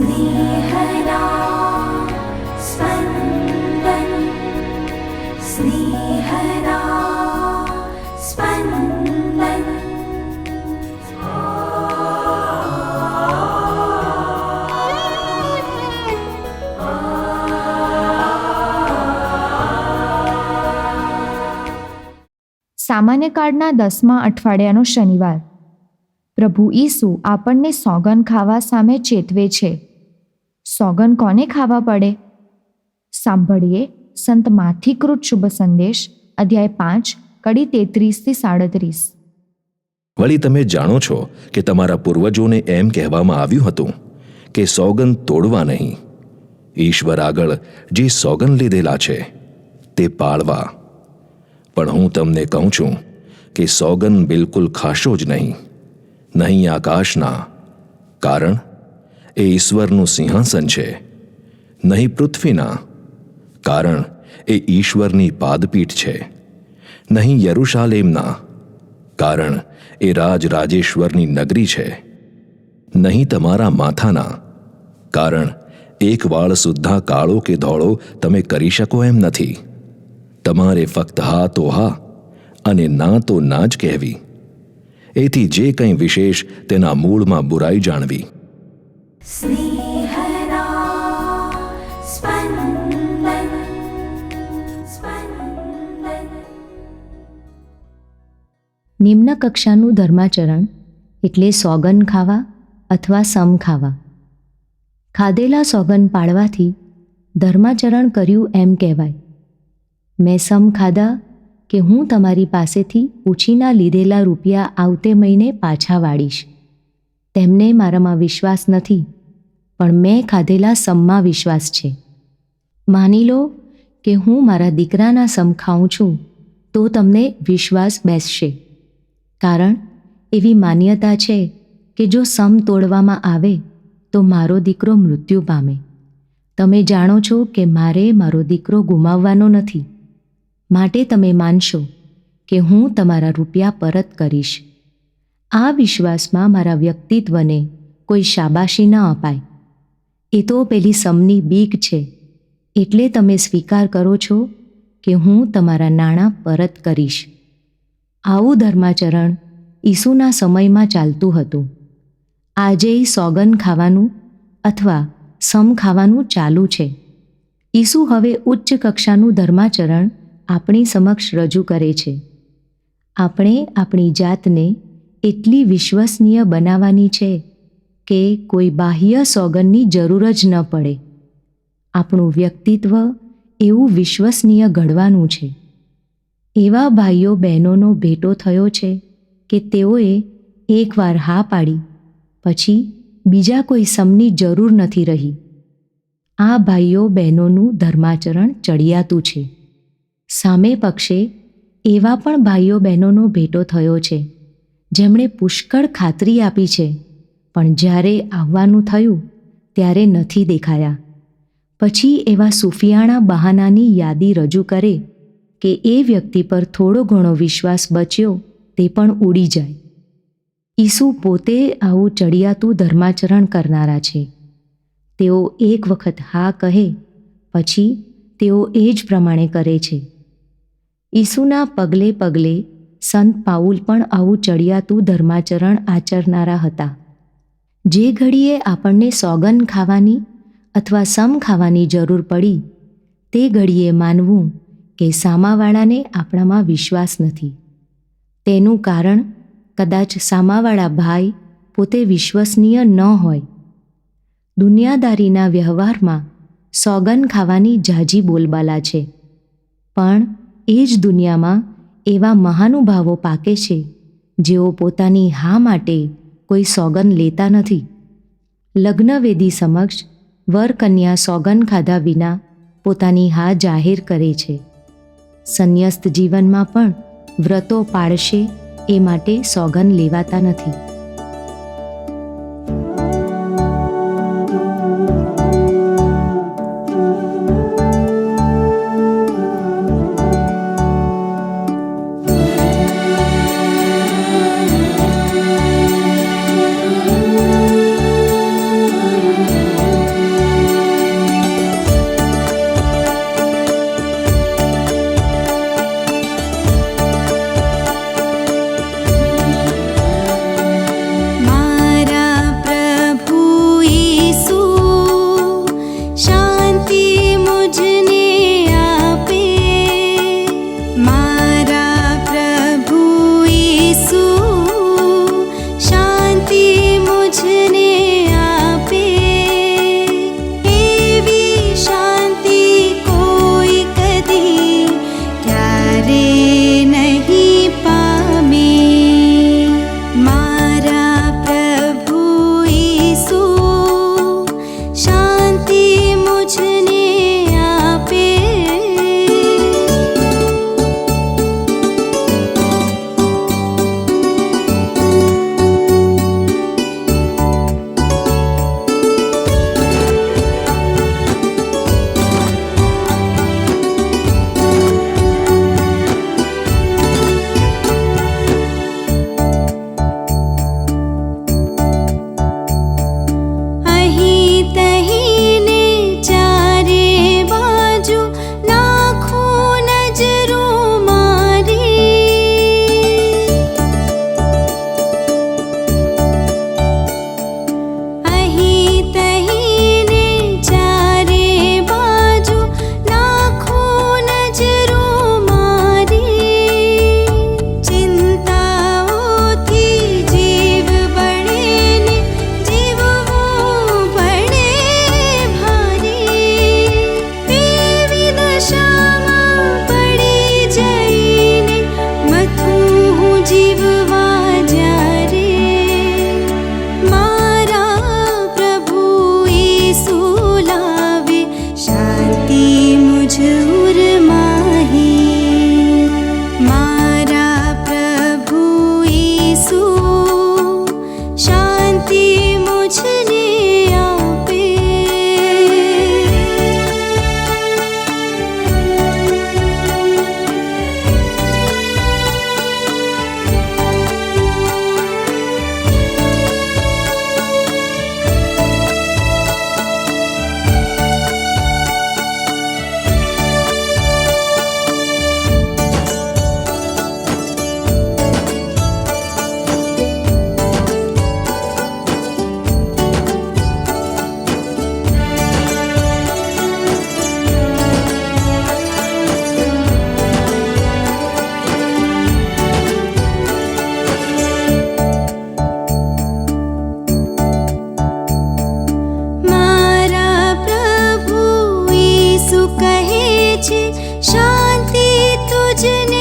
स्नेहदा स्पन्दन् स्नेहदा स्पन्दन् સામાન્ય કાળના દસમા અઠવાડિયાનો શનિવાર પ્રભુ ઈસુ આપણને સોગન ખાવા સામે ચેતવે છે સોગન કોને ખાવા પડે? સાંભળીએ સંત માથિકૃત શુભ સંદેશ, અધ્યાય પાંચ, કડી તેત્રીસથી સાડત્રીસ. વળી તમે જાણો છો કે તમારા પૂર્વજોને એમ કહેવામાં આવ્યું હતું કે સોગન તોડવા નહીં. ઈશ્વર આગળ જે સોગન લીધેલા છે, તે પાળવા. પણ હું તમને કહું છું કે સોગન બિલકુલ ખાશો જ નહીં. નહીં આકાશના. કારણ એ ઈશ્વરનું સિંહાસન છે. નહીં પૃથ્વીના, કારણ એ ઈશ્વરની પાદપીઠ છે. નહીં યરુશાલેમના, કારણ એ રાજ રાજેશ્વરની નગરી છે. નહીં તમારા માથાના, કારણ એક વાળ સુદ્ધા કાળો કે ધોળો તમે કરી શકો એમ નથી. તમારે ફક્ત હા તો હા અને ના તો ના જ કહેવી. એથી જે કંઈ વિશેષ તેના મૂળમાં બુરાઈ જાણવી. નિમ્ન કક્ષાનું ધર્માચરણ એટલે સોગન ખાવા અથવા સમ ખાવા ખાધેલા સોગન પાળવાથી ધર્માચરણ કર્યું એમ કહેવાય મેં સમ ખાધા કે હું તમારી પાસેથી ઉછીના લીધેલા રૂપિયા આવતે મહિને પાછા વાળીશ તેમને મારામાં વિશ્વાસ નથી, પણ મેં ખાધેલા સમમાં વિશ્વાસ છે. માની લો કે હું મારા દીકરાના સમ ખાઉં છું, તો તમને વિશ્વાસ બેસશે. કારણ, એવી માન્યતા છે કે જો સમ તોડવામાં આવે, તો મારો દીકરો મૃત્યુ પામે. તમે જાણો છો કે મારે મારો દીકરો ગુમાવવાનો નથી. માટે તમે માનશો કે હું તમારા રૂપિયા પરત કરીશ. આ વિશ્વાસમાં મારા વ્યક્તિત્વને કોઈ શાબાશી ન અપાય. એ તો પેલી સમની બીક છે. એટલે તમે સ્વીકાર કરો છો કે હું તમારા નાણાં પરત કરીશ. આવું ધર્માચરણ ઈસુના સમયમાં ચાલતું હતું. આજે સોગન ખાવાનું અથવા સમ ખાવાનું ચાલુ છે. ઈસુ હવે ઉચ્ચ કક્ષાનું ધર્માચરણ આપણી સમક્ષ રજૂ કરે છે. આપણે આપણી જાતને એટલી વિશ્વસનીય બનાવવાની છે કે કોઈ બાહ્ય સોગનની જરૂર જ ન પડે. આપણું વ્યક્તિત્વ એવું વિશ્વસનીય ઘડવાનું છે. એવા ભાઈઓ બહેનોનો ભેટો થયો છે કે તેઓએ એકવાર હા પાડી, પછી બીજા કોઈ સમની જરૂર નથી રહી. આ ભાઈઓ બહેનોનું ધર્માચરણ ચડિયાતું છે. સામે પક્ષે એવા પણ ભાઈઓ બહેનોનો ભેટો થયો છે. જેમણે પુષ્કળ ખાતરી આપી છે. પણ જ્યારે આવવાનું થયું, ત્યારે નથી દેખાયા. પછી એવા સુફિયાણા બહાનાની યાદી રજૂ કરે કે એ વ્યક્તિ પર થોડો ઘણો વિશ્વાસ બચ્યો, તે પણ ઉડી જાય. ઈસુ પોતે આવું ચડિયાતું ધર્માચરણ કરનારા છે. તેઓ એક વખત હા કહે, પછી તેઓ એ જ પ્રમાણે કરે છે. ઈસુના પગલે પગલે સંત પાઉલ પણ આવું ચડિયાતું ધર્માચરણ આચરનારા હતા. જે ઘડીએ આપણને સોગન ખાવાની અથવા સમ ખાવાની જરૂર પડી, તે ઘડીએ માનવું કે સામાવાળાને આપણામાં વિશ્વાસ નથી. તેનું કારણ કદાચ સામાવાળા ભાઈ પોતે વિશ્વસનીય ન હોય. દુનિયાદારીના વ્યવહારમાં સોગન ખાવાની જાજી બોલબાલા છે. પણ એ જ દુનિયામાં એવા મહાનુભાવો પાકે છે, જેઓ પોતાની હા માટે કોઈ સોગન લેતા નથી. લગ્નવેદી સમક્ષ વરકન્યા સોગન ખાધા વિના પોતાની હા જાહેર કરે છે. સંન્યસ્ત જીવનમાં પણ વ્રતો પાળશે એ માટે સોગન લેવાતા નથી. છે. શાંતિ તુજને